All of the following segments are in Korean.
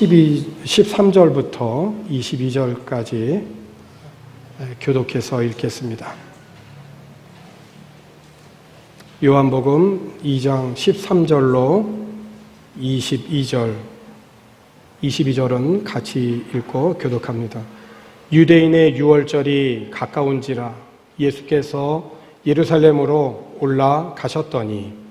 12, 13절부터 22절까지 교독해서 읽겠습니다. 요한복음 2장 13절로 22절, 22절은 같이 읽고 교독합니다. 유대인의 유월절이 가까운지라 예수께서 예루살렘으로 올라가셨더니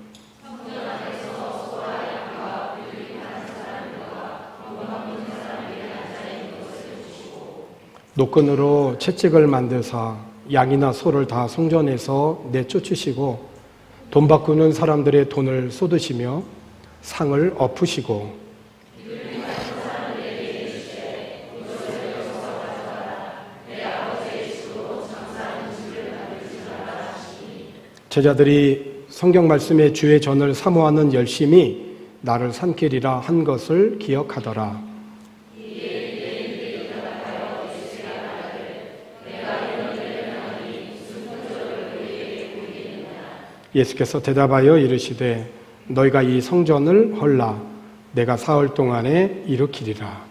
노끈으로 채찍을 만드사 양이나 소를 다 성전에서 내쫓으시고 돈 바꾸는 사람들의 돈을 쏟으시며 상을 엎으시고 제자들이 성경 말씀의 주의 전을 사모하는 열심이 나를 산길이라 한 것을 기억하더라. 예수께서 대답하여 이르시되 너희가 이 성전을 헐라 내가 사흘 동안에 일으키리라.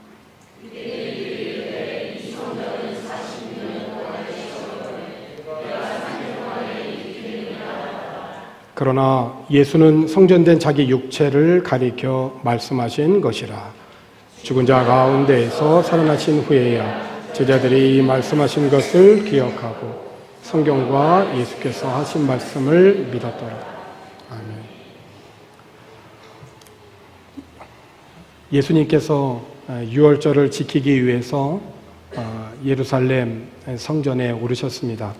그러나 예수는 성전된 자기 육체를 가리켜 말씀하신 것이라. 죽은 자 가운데에서 살아나신 후에야 제자들이 이 말씀하신 것을 기억하고 성경과 예수께서 하신 말씀을 믿었더라. 아멘. 예수님께서 유월절을 지키기 위해서 어, 예루살렘 성전에 오르셨습니다.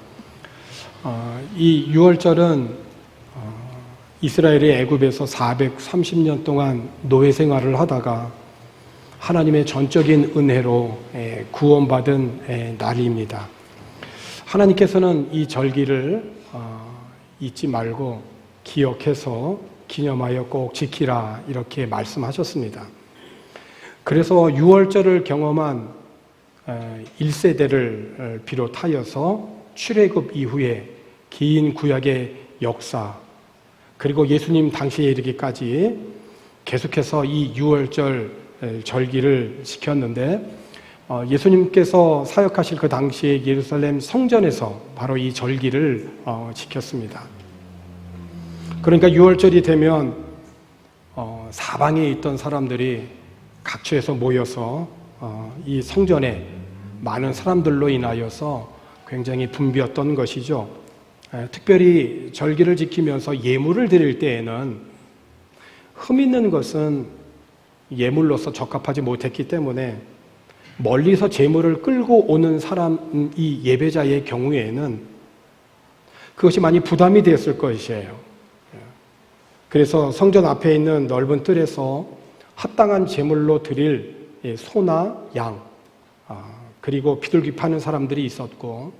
어, 이 유월절은 어, 이스라엘이 애굽에서 430년 동안 노예 생활을 하다가 하나님의 전적인 은혜로 구원받은 날입니다. 하나님께서는 이 절기를 잊지 말고 기억해서 기념하여 꼭 지키라 이렇게 말씀하셨습니다. 그래서 6월절을 경험한 1세대를 비롯하여서 출애굽 이후에 긴 구약의 역사 그리고 예수님 당시에 이르기까지 계속해서 이 6월절 절기를 지켰는데 예수님께서 사역하실 그 당시에 예루살렘 성전에서 바로 이 절기를 지켰습니다. 그러니까 6월절이 되면 사방에 있던 사람들이 각처에서 모여서 이 성전에 많은 사람들로 인하여서 굉장히 붐비었던 것이죠. 특별히 절기를 지키면서 예물을 드릴 때에는 흠 있는 것은 예물로서 적합하지 못했기 때문에 멀리서 재물을 끌고 오는 사람, 이 예배자의 경우에는 그것이 많이 부담이 되었을 것이에요. 그래서 성전 앞에 있는 넓은 뜰에서 합당한 재물로 드릴 소나 양, 그리고 비둘기 파는 사람들이 있었고,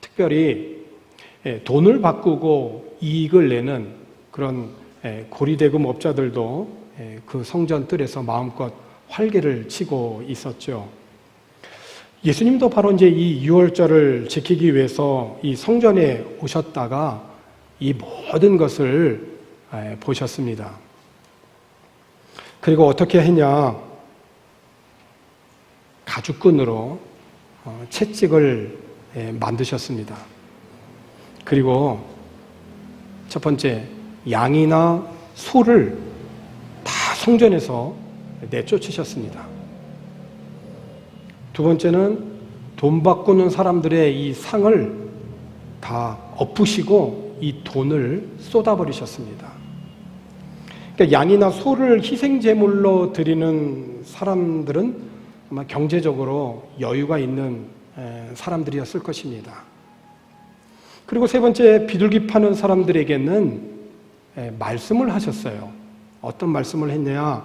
특별히 돈을 바꾸고 이익을 내는 그런 고리대금 업자들도 그 성전 뜰에서 마음껏 활개를 치고 있었죠. 예수님도 바로 이제 이 6월절을 지키기 위해서 이 성전에 오셨다가 이 모든 것을 보셨습니다. 그리고 어떻게 했냐? 가죽끈으로 어, 채찍을 만드셨습니다. 그리고 첫 번째, 양이나 소를 다 성전에서 내쫓으셨습니다. 두 번째는 돈 바꾸는 사람들의 이 상을 다 엎으시고 이 돈을 쏟아버리셨습니다. 그러니까 양이나 소를 희생제물로 드리는 사람들은 아마 경제적으로 여유가 있는 사람들이었을 것입니다. 그리고 세 번째, 비둘기 파는 사람들에게는 말씀을 하셨어요. 어떤 말씀을 했냐?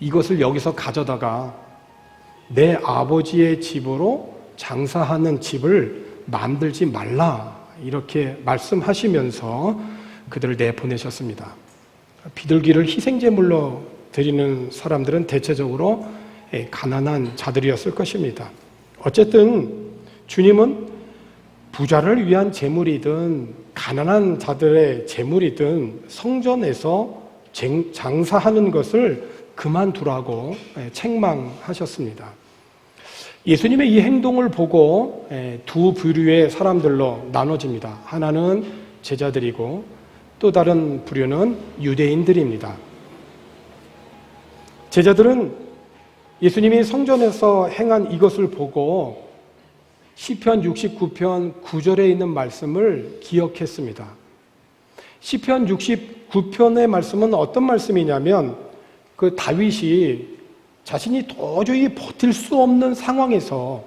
이것을 여기서 가져다가 내 아버지의 집으로 장사하는 집을 만들지 말라. 이렇게 말씀하시면서 그들을 내보내셨습니다. 비둘기를 희생제물로 드리는 사람들은 대체적으로 가난한 자들이었을 것입니다. 어쨌든 주님은 부자를 위한 재물이든 가난한 자들의 재물이든 성전에서 장사하는 것을 그만두라고 예, 책망하셨습니다. 예수님의 이 행동을 보고 예, 두 부류의 사람들로 나눠집니다. 하나는 제자들이고 또 다른 부류는 유대인들입니다. 제자들은 예수님이 성전에서 행한 이것을 보고 시편 69편 9절에 있는 말씀을 기억했습니다. 시편 69편의 말씀은 어떤 말씀이냐면 그 다윗이 자신이 도저히 버틸 수 없는 상황에서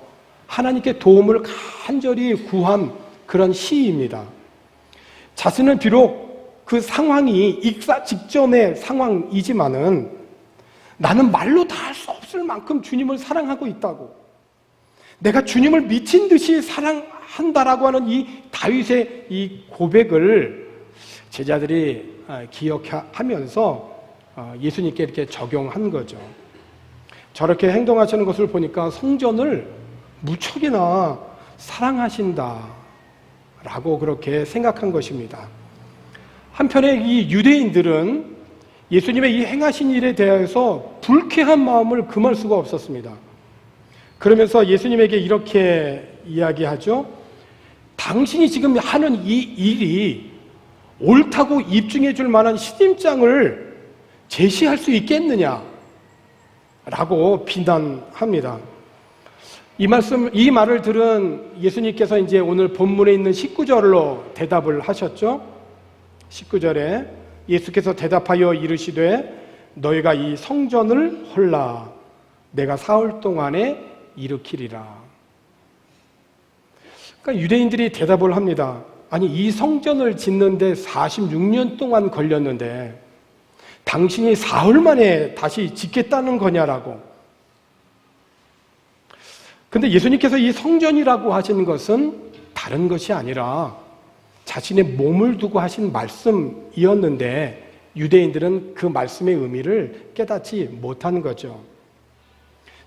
하나님께 도움을 간절히 구한 그런 시입니다. 자신은 비록 그 상황이 익사 직전의 상황이지만은 나는 말로 다 할 수 없을 만큼 주님을 사랑하고 있다고. 내가 주님을 미친 듯이 사랑한다라고 하는 이 다윗의 이 고백을 제자들이 아, 기억하면서 어, 예수님께 이렇게 적용한 거죠. 저렇게 행동하시는 것을 보니까 성전을 무척이나 사랑하신다. 라고 그렇게 생각한 것입니다. 한편에 이 유대인들은 예수님의 이 행하신 일에 대해서 불쾌한 마음을 금할 수가 없었습니다. 그러면서 예수님에게 이렇게 이야기하죠. 당신이 지금 하는 이 일이 옳다고 입증해 줄 만한 시dim장을 제시할 수 있겠느냐? 라고 비난합니다. 이 말씀, 이 말을 들은 예수님께서 이제 오늘 본문에 있는 19절로 대답을 하셨죠. 19절에 예수께서 대답하여 이르시되 너희가 이 성전을 헐라 내가 사흘 동안에 일으키리라. 그러니까 유대인들이 대답을 합니다. 아니 이 성전을 짓는데 46년 동안 걸렸는데 당신이 사흘 만에 다시 짓겠다는 거냐라고. 근데 예수님께서 이 성전이라고 하신 것은 다른 것이 아니라 자신의 몸을 두고 하신 말씀이었는데 유대인들은 그 말씀의 의미를 깨닫지 못한 거죠.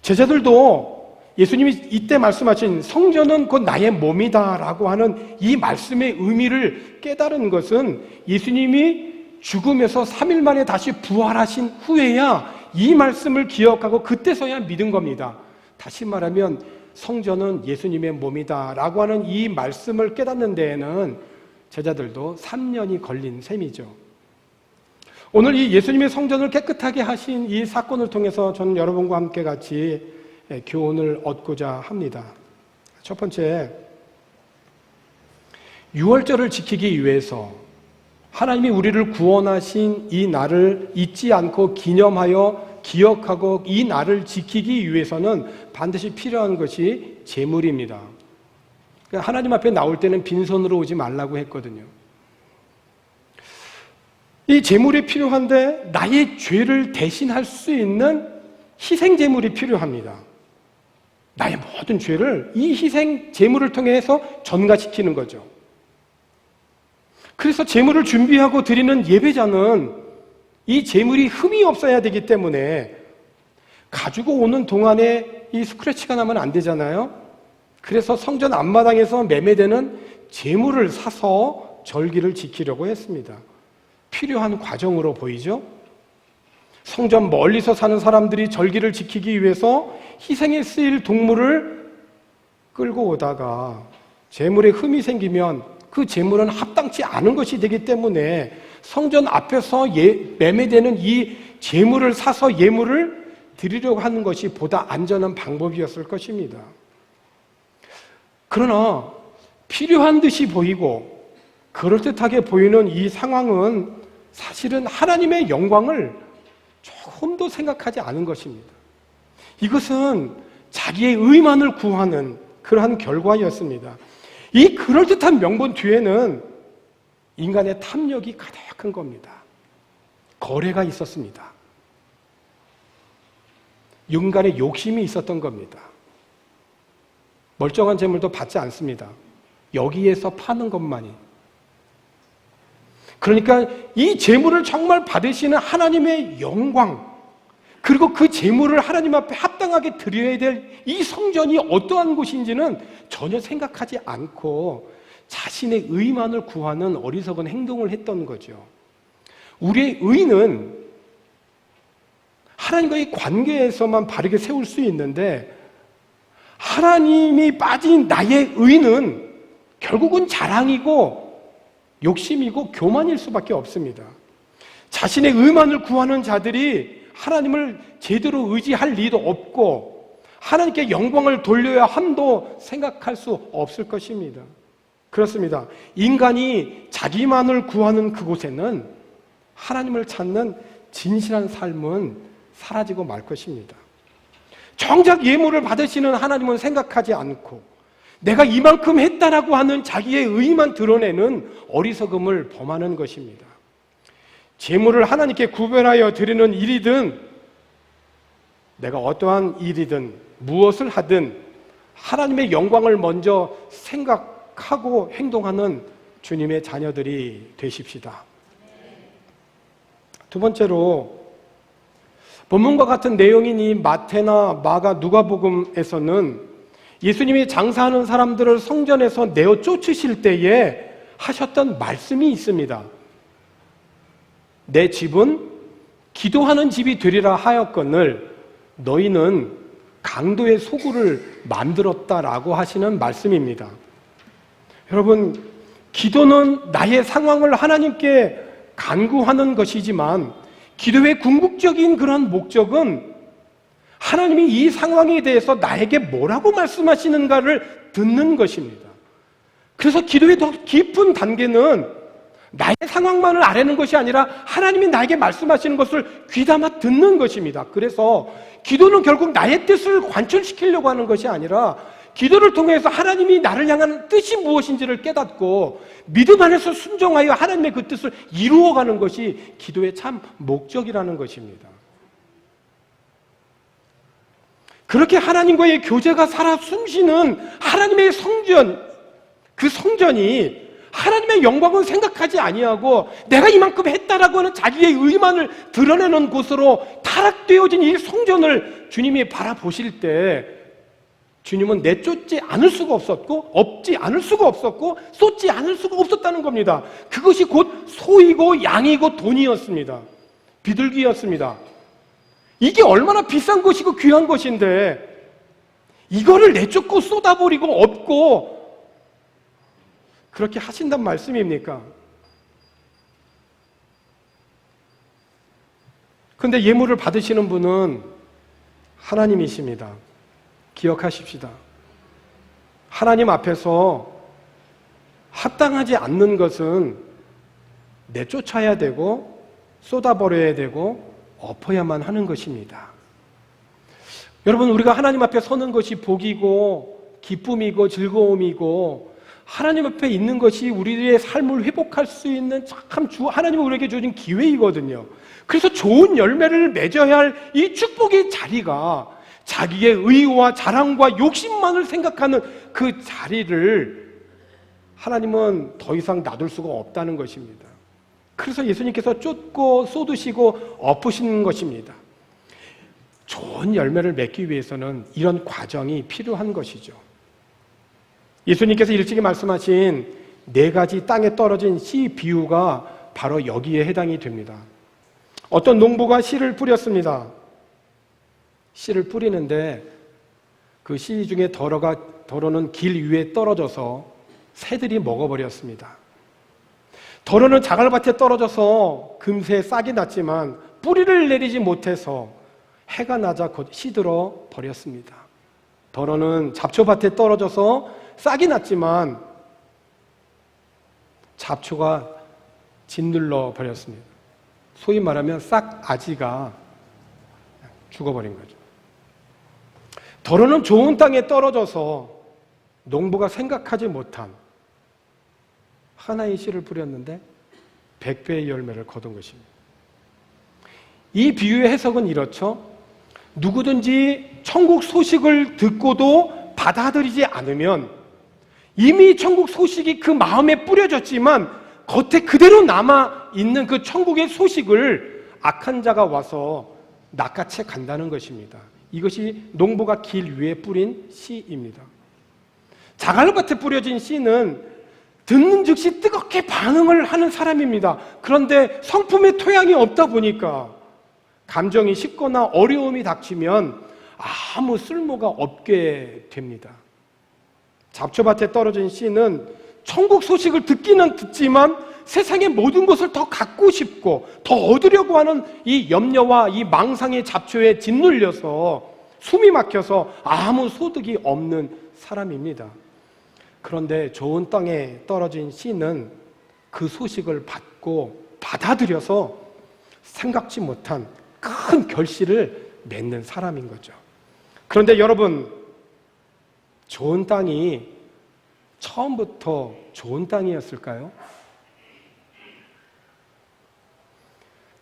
제자들도 예수님이 이때 말씀하신 성전은 곧 나의 몸이다라고 하는 이 말씀의 의미를 깨달은 것은 예수님이 죽음에서 3일 만에 다시 부활하신 후에야 이 말씀을 기억하고 그때서야 믿은 겁니다. 다시 말하면 성전은 예수님의 몸이다 라고 하는 이 말씀을 깨닫는 데에는 제자들도 3년이 걸린 셈이죠. 오늘 이 예수님의 성전을 깨끗하게 하신 이 사건을 통해서 저는 여러분과 함께 같이 교훈을 얻고자 합니다. 첫 번째, 6월절을 지키기 위해서 하나님이 우리를 구원하신 이 날을 잊지 않고 기념하여 기억하고 이 날을 지키기 위해서는 반드시 필요한 것이 제물입니다. 그러니까 하나님 앞에 나올 때는 빈손으로 오지 말라고 했거든요. 이 제물이 필요한데 나의 죄를 대신할 수 있는 희생 제물이 필요합니다. 나의 모든 죄를 이 희생 제물을 통해서 전가시키는 거죠. 그래서 제물을 준비하고 드리는 예배자는 이 제물이 흠이 없어야 되기 때문에 가지고 오는 동안에 이 스크래치가 나면 안 되잖아요. 그래서 성전 앞마당에서 매매되는 제물을 사서 절기를 지키려고 했습니다. 필요한 과정으로 보이죠? 성전 멀리서 사는 사람들이 절기를 지키기 위해서 희생에 쓰일 동물을 끌고 오다가 재물에 흠이 생기면 그 재물은 합당치 않은 것이 되기 때문에 성전 앞에서 예, 매매되는 이 재물을 사서 예물을 드리려고 하는 것이 보다 안전한 방법이었을 것입니다. 그러나 필요한 듯이 보이고 그럴듯하게 보이는 이 상황은 사실은 하나님의 영광을 조금도 생각하지 않은 것입니다. 이것은 자기의 의만을 구하는 그러한 결과였습니다. 이 그럴듯한 명분 뒤에는 인간의 탐욕이 가득한 겁니다. 거래가 있었습니다. 인간의 욕심이 있었던 겁니다. 멀쩡한 재물도 받지 않습니다. 여기에서 파는 것만이. 그러니까 이 재물을 정말 받으시는 하나님의 영광, 그리고 그 재물을 하나님 앞에 합당하게 드려야 될 이 성전이 어떠한 곳인지는 전혀 생각하지 않고 자신의 의만을 구하는 어리석은 행동을 했던 거죠. 우리의 의는 하나님과의 관계에서만 바르게 세울 수 있는데 하나님이 빠진 나의 의는 결국은 자랑이고 욕심이고 교만일 수밖에 없습니다. 자신의 의만을 구하는 자들이 하나님을 제대로 의지할 리도 없고 하나님께 영광을 돌려야 함도 생각할 수 없을 것입니다. 그렇습니다. 인간이 자기만을 구하는 그곳에는 하나님을 찾는 진실한 삶은 사라지고 말 것입니다. 정작 예물을 받으시는 하나님은 생각하지 않고 내가 이만큼 했다라고 하는 자기의 의만 드러내는 어리석음을 범하는 것입니다. 재물을 하나님께 구별하여 드리는 일이든 내가 어떠한 일이든 무엇을 하든 하나님의 영광을 먼저 생각하고 행동하는 주님의 자녀들이 되십시다. 두 번째로 본문과 같은 내용인 이 마태나 마가 누가복음에서는 예수님이 장사하는 사람들을 성전에서 내어 쫓으실 때에 하셨던 말씀이 있습니다. 내 집은 기도하는 집이 되리라 하였거늘 너희는 강도의 소굴을 만들었다라고 하시는 말씀입니다. 여러분, 기도는 나의 상황을 하나님께 간구하는 것이지만 기도의 궁극적인 그런 목적은 하나님이 이 상황에 대해서 나에게 뭐라고 말씀하시는가를 듣는 것입니다. 그래서 기도의 더 깊은 단계는 나의 상황만을 아뢰는 것이 아니라 하나님이 나에게 말씀하시는 것을 귀담아 듣는 것입니다. 그래서 기도는 결국 나의 뜻을 관철시키려고 하는 것이 아니라 기도를 통해서 하나님이 나를 향한 뜻이 무엇인지를 깨닫고 믿음 안에서 순종하여 하나님의 그 뜻을 이루어가는 것이 기도의 참 목적이라는 것입니다. 그렇게 하나님과의 교제가 살아 숨쉬는 하나님의 성전, 그 성전이 하나님의 영광은 생각하지 아니하고 내가 이만큼 했다라고 하는 자기의 의만을 드러내는 곳으로 타락되어진 이 성전을 주님이 바라보실 때 주님은 내쫓지 않을 수가 없었고 없지 않을 수가 없었고 쏟지 않을 수가 없었다는 겁니다. 그것이 곧 소이고 양이고 돈이었습니다. 비둘기였습니다. 이게 얼마나 비싼 것이고 귀한 것인데 이거를 내쫓고 쏟아버리고 없고 그렇게 하신단 말씀입니까? 근데 예물을 받으시는 분은 하나님이십니다. 기억하십시다. 하나님 앞에서 합당하지 않는 것은 내쫓아야 되고 쏟아버려야 되고 엎어야만 하는 것입니다. 여러분, 우리가 하나님 앞에 서는 것이 복이고 기쁨이고 즐거움이고 하나님 앞에 있는 것이 우리의 삶을 회복할 수 있는 참 주, 하나님이 우리에게 주신 기회이거든요. 그래서 좋은 열매를 맺어야 할 이 축복의 자리가 자기의 의와 자랑과 욕심만을 생각하는 그 자리를 하나님은 더 이상 놔둘 수가 없다는 것입니다. 그래서 예수님께서 쫓고 쏟으시고 엎으시는 것입니다. 좋은 열매를 맺기 위해서는 이런 과정이 필요한 것이죠. 예수님께서 일찍이 말씀하신 네 가지 땅에 떨어진 씨 비유가 바로 여기에 해당이 됩니다. 어떤 농부가 씨를 뿌렸습니다. 씨를 뿌리는데 그 씨 중에 덜어가 덜어는 길 위에 떨어져서 새들이 먹어버렸습니다. 덜어는 자갈밭에 떨어져서 금세 싹이 났지만 뿌리를 내리지 못해서 해가 나자 곧 시들어 버렸습니다. 덜어는 잡초밭에 떨어져서 싹이 났지만 잡초가 짓눌러 버렸습니다. 소위 말하면 싹 아지가 죽어버린 거죠. 덜어는 좋은 땅에 떨어져서 농부가 생각하지 못한 하나의 씨를 뿌렸는데 백배의 열매를 거둔 것입니다. 이 비유의 해석은 이렇죠. 누구든지 천국 소식을 듣고도 받아들이지 않으면 이미 천국 소식이 그 마음에 뿌려졌지만 겉에 그대로 남아 있는 그 천국의 소식을 악한 자가 와서 낚아채 간다는 것입니다. 이것이 농부가 길 위에 뿌린 씨입니다. 자갈밭에 뿌려진 씨는 듣는 즉시 뜨겁게 반응을 하는 사람입니다. 그런데 성품의 토양이 없다 보니까 감정이 식거나 어려움이 닥치면 아무 쓸모가 없게 됩니다. 잡초밭에 떨어진 씨는 천국 소식을 듣기는 듣지만 세상의 모든 것을 더 갖고 싶고 더 얻으려고 하는 이 염려와 이 망상의 잡초에 짓눌려서 숨이 막혀서 아무 소득이 없는 사람입니다. 그런데 좋은 땅에 떨어진 씨는 그 소식을 받고 받아들여서 생각지 못한 큰 결실을 맺는 사람인 거죠. 그런데 여러분, 좋은 땅이 처음부터 좋은 땅이었을까요?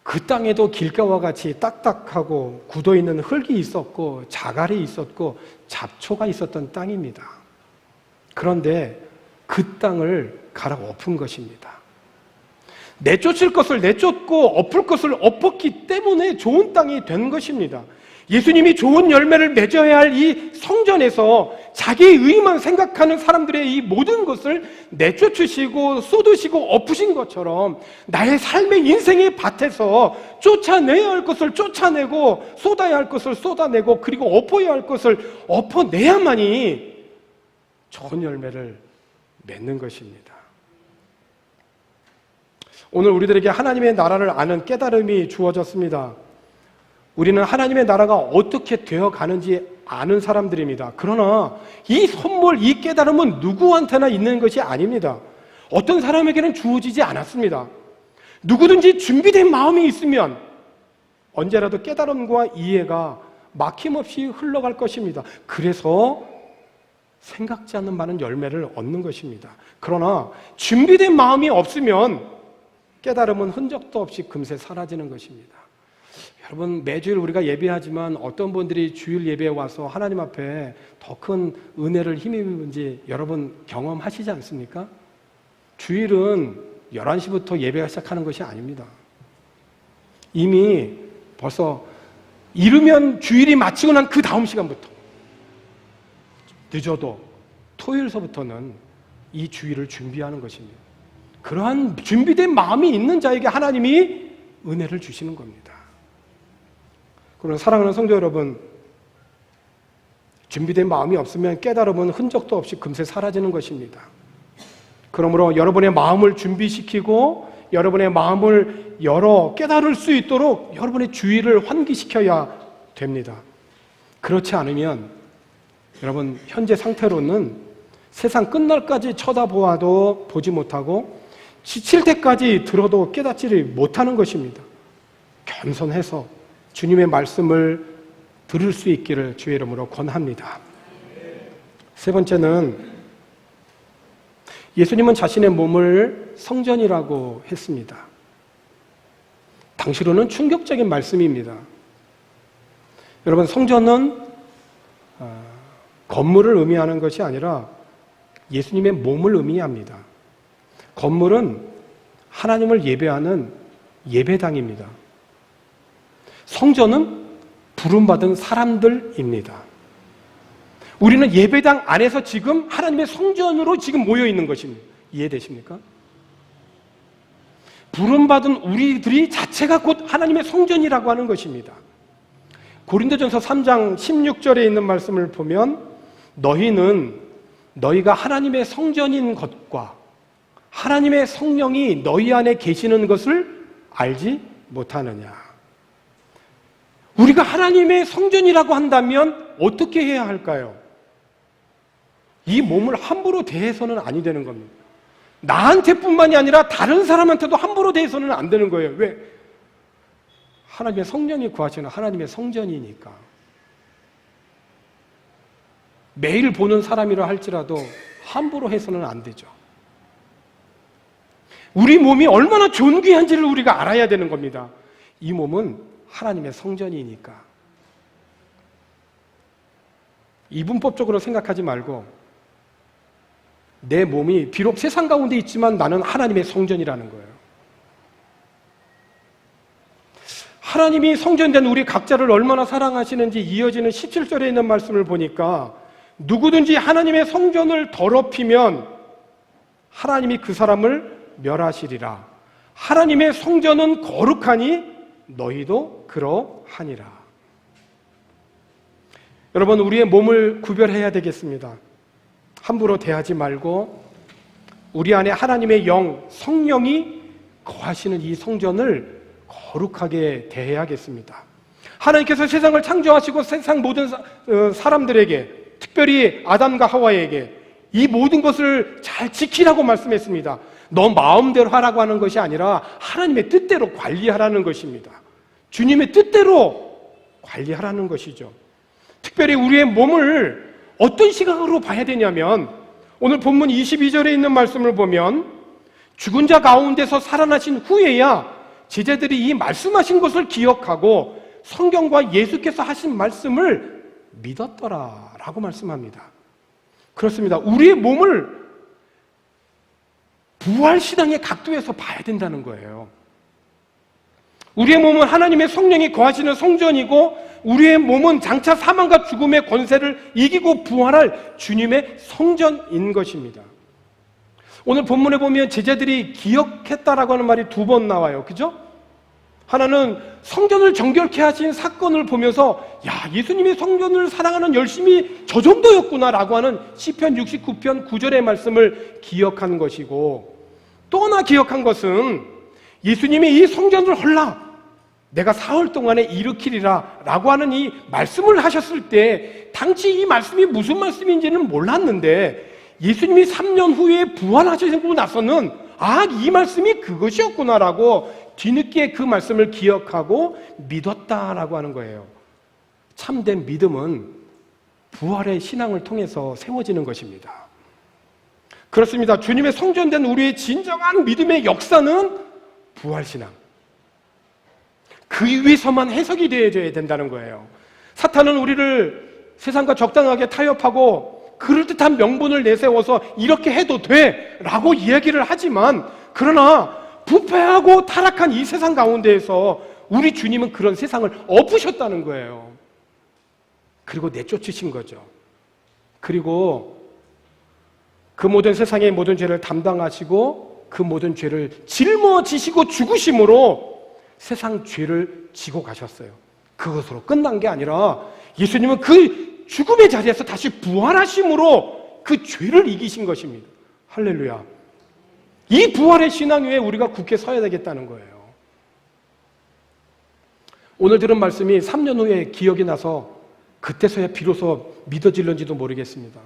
그 땅에도 길가와 같이 딱딱하고 굳어 있는 흙이 있었고 자갈이 있었고 잡초가 있었던 땅입니다. 그런데 그 땅을 갈아엎은 것입니다. 내쫓을 것을 내쫓고 엎을 것을 엎었기 때문에 좋은 땅이 된 것입니다. 예수님이 좋은 열매를 맺어야 할 이 성전에서 자기의 의만 생각하는 사람들의 이 모든 것을 내쫓으시고 쏟으시고 엎으신 것처럼 나의 삶의 인생의 밭에서 쫓아내야 할 것을 쫓아내고 쏟아야 할 것을 쏟아내고 그리고 엎어야 할 것을 엎어내야만이 좋은 열매를 맺는 것입니다. 오늘 우리들에게 하나님의 나라를 아는 깨달음이 주어졌습니다. 우리는 하나님의 나라가 어떻게 되어 가는지 아는 사람들입니다. 그러나 이 선물, 이 깨달음은 누구한테나 있는 것이 아닙니다. 어떤 사람에게는 주어지지 않았습니다. 누구든지 준비된 마음이 있으면 언제라도 깨달음과 이해가 막힘없이 흘러갈 것입니다. 그래서 생각지 않는 많은 열매를 얻는 것입니다. 그러나 준비된 마음이 없으면 깨달음은 흔적도 없이 금세 사라지는 것입니다. 여러분 매주일 우리가 예배하지만 어떤 분들이 주일 예배에 와서 하나님 앞에 더 큰 은혜를 힘입은지 여러분 경험하시지 않습니까? 주일은 11시부터 예배가 시작하는 것이 아닙니다. 이미 벌써 이르면 주일이 마치고 난 그 다음 시간부터 늦어도 토요일서부터는 이 주일을 준비하는 것입니다. 그러한 준비된 마음이 있는 자에게 하나님이 은혜를 주시는 겁니다. 그러나 사랑하는 성도 여러분, 준비된 마음이 없으면 깨달음은 흔적도 없이 금세 사라지는 것입니다. 그러므로 여러분의 마음을 준비시키고 여러분의 마음을 열어 깨달을 수 있도록 여러분의 주의를 환기시켜야 됩니다. 그렇지 않으면 여러분 현재 상태로는 세상 끝날까지 쳐다보아도 보지 못하고 지칠 때까지 들어도 깨닫지를 못하는 것입니다. 겸손해서 주님의 말씀을 들을 수 있기를 주의 이름으로 권합니다. 세 번째는 예수님은 자신의 몸을 성전이라고 했습니다. 당시로는 충격적인 말씀입니다. 여러분, 성전은 어, 건물을 의미하는 것이 아니라 예수님의 몸을 의미합니다. 건물은 하나님을 예배하는 예배당입니다. 성전은 부름받은 사람들입니다. 우리는 예배당 안에서 지금 하나님의 성전으로 지금 모여 있는 것입니다. 이해되십니까? 부름받은 우리들이 자체가 곧 하나님의 성전이라고 하는 것입니다. 고린도전서 3장 16절에 있는 말씀을 보면 너희는 너희가 하나님의 성전인 것과 하나님의 성령이 너희 안에 계시는 것을 알지 못하느냐. 우리가 하나님의 성전이라고 한다면 어떻게 해야 할까요? 이 몸을 함부로 대해서는 아니 되는 겁니다. 나한테뿐만이 아니라 다른 사람한테도 함부로 대해서는 안 되는 거예요. 왜? 하나님의 성령이 구하시는 하나님의 성전이니까. 매일 보는 사람이라 할지라도 함부로 해서는 안 되죠. 우리 몸이 얼마나 존귀한지를 우리가 알아야 되는 겁니다. 이 몸은 하나님의 성전이니까. 이분법적으로 생각하지 말고 내 몸이 비록 세상 가운데 있지만 나는 하나님의 성전이라는 거예요. 하나님이 성전된 우리 각자를 얼마나 사랑하시는지 이어지는 17절에 있는 말씀을 보니까 누구든지 하나님의 성전을 더럽히면 하나님이 그 사람을 멸하시리라. 하나님의 성전은 거룩하니 너희도 그러하라. 하니라. 여러분, 우리의 몸을 구별해야 되겠습니다. 함부로 대하지 말고 우리 안에 하나님의 영, 성령이 거하시는 이 성전을 거룩하게 대해야겠습니다. 하나님께서 세상을 창조하시고 세상 모든 사- 어, 사람들에게 특별히 아담과 하와에게 이 모든 것을 잘 지키라고 말씀했습니다. 너 마음대로 하라고 하는 것이 아니라 하나님의 뜻대로 관리하라는 것입니다. 주님의 뜻대로 관리하라는 것이죠. 특별히 우리의 몸을 어떤 시각으로 봐야 되냐면 오늘 본문 22절에 있는 말씀을 보면 죽은 자 가운데서 살아나신 후에야 제자들이 이 말씀하신 것을 기억하고 성경과 예수께서 하신 말씀을 믿었더라 라고 말씀합니다. 그렇습니다. 우리의 몸을 부활 신앙의 각도에서 봐야 된다는 거예요. 우리의 몸은 하나님의 성령이 거하시는 성전이고 우리의 몸은 장차 사망과 죽음의 권세를 이기고 부활할 주님의 성전인 것입니다. 오늘 본문에 보면 제자들이 기억했다라고 하는 말이 두 번 나와요. 그죠? 하나는 성전을 정결케 하신 사건을 보면서 야, 예수님이 성전을 사랑하는 열심이 저 정도였구나라고 하는 시편 69편 9절의 말씀을 기억한 것이고 또 하나 기억한 것은 예수님이 이 성전을 헐라 내가 사흘 동안에 일으키리라 라고 하는 이 말씀을 하셨을 때 당시 이 말씀이 무슨 말씀인지는 몰랐는데 예수님이 3년 후에 부활하시고 나서는 아, 이 말씀이 그것이었구나라고 뒤늦게 그 말씀을 기억하고 믿었다라고 하는 거예요. 참된 믿음은 부활의 신앙을 통해서 세워지는 것입니다. 그렇습니다. 주님의 성전된 우리의 진정한 믿음의 역사는 부활신앙. 그 위에서만 해석이 되어져야 된다는 거예요. 사탄은 우리를 세상과 적당하게 타협하고 그럴듯한 명분을 내세워서 이렇게 해도 돼! 라고 이야기를 하지만 그러나 부패하고 타락한 이 세상 가운데에서 우리 주님은 그런 세상을 엎으셨다는 거예요. 그리고 내쫓으신 거죠. 그리고 그 모든 세상의 모든 죄를 담당하시고 그 모든 죄를 짊어지시고 죽으심으로 세상 죄를 지고 가셨어요. 그것으로 끝난 게 아니라 예수님은 그 죽음의 자리에서 다시 부활하심으로 그 죄를 이기신 것입니다. 할렐루야. 이 부활의 신앙 위에 우리가 굳게 서야 되겠다는 거예요. 오늘 들은 말씀이 3년 후에 기억이 나서 그때서야 비로소 믿어질런지도 모르겠습니다.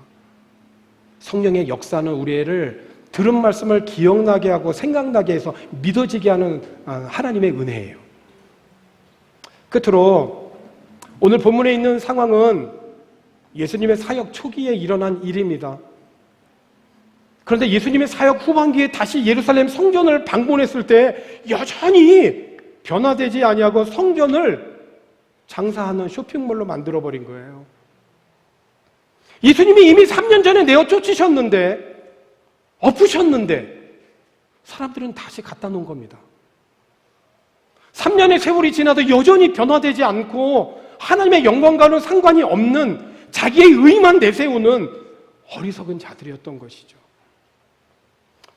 성령의 역사는 우리를 들은 말씀을 기억나게 하고 생각나게 해서 믿어지게 하는 아, 하나님의 은혜예요. 끝으로 오늘 본문에 있는 상황은 예수님의 사역 초기에 일어난 일입니다. 그런데 예수님의 사역 후반기에 다시 예루살렘 성전을 방문했을 때 여전히 변화되지 아니하고 성전을 장사하는 쇼핑몰로 만들어 버린 거예요. 예수님이 이미 3년 전에 내어 쫓으셨는데 엎으셨는데 사람들은 다시 갖다 놓은 겁니다. 3년의 세월이 지나도 여전히 변화되지 않고 하나님의 영광과는 상관이 없는 자기의 의만 내세우는 어리석은 자들이었던 것이죠.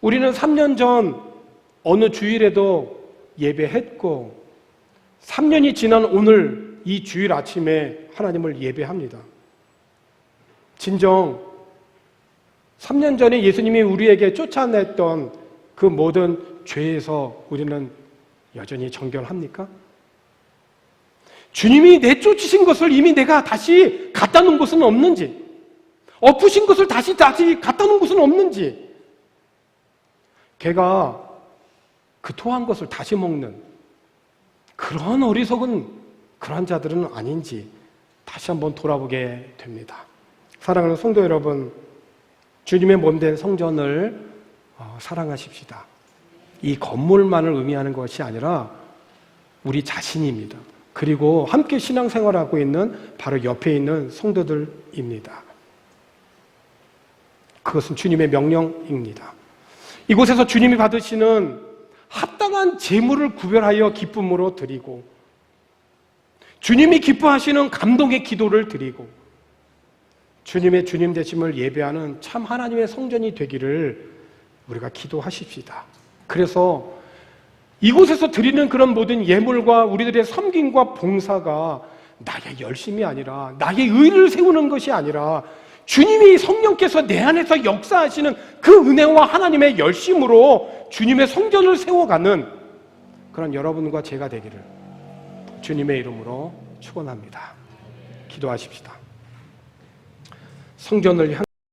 우리는 3년 전 어느 주일에도 예배했고 3년이 지난 오늘 이 주일 아침에 하나님을 예배합니다. 진정 3년 전에 예수님이 우리에게 쫓아냈던 그 모든 죄에서 우리는 여전히 정결합니까? 주님이 내쫓으신 것을 이미 내가 다시 갖다 놓은 것은 없는지, 엎으신 것을 다시 다시 갖다 놓은 것은 없는지, 걔가 그 토한 것을 다시 먹는 그런 어리석은 그러한 자들은 아닌지 다시 한번 돌아보게 됩니다. 사랑하는 성도 여러분, 주님의 몸된 성전을 어, 사랑하십시다. 이 건물만을 의미하는 것이 아니라 우리 자신입니다. 그리고 함께 신앙생활하고 있는 바로 옆에 있는 성도들입니다. 그것은 주님의 명령입니다. 이곳에서 주님이 받으시는 합당한 재물을 구별하여 기쁨으로 드리고 주님이 기뻐하시는 감동의 기도를 드리고 주님의 주님 되심을 예배하는 참 하나님의 성전이 되기를 우리가 기도하십시다. 그래서 이곳에서 드리는 그런 모든 예물과 우리들의 섬김과 봉사가 나의 열심이 아니라 나의 의를 세우는 것이 아니라 주님이 성령께서 내 안에서 역사하시는 그 은혜와 하나님의 열심으로 주님의 성전을 세워가는 그런 여러분과 제가 되기를 주님의 이름으로 축원합니다. 기도하십시다. 성전을 향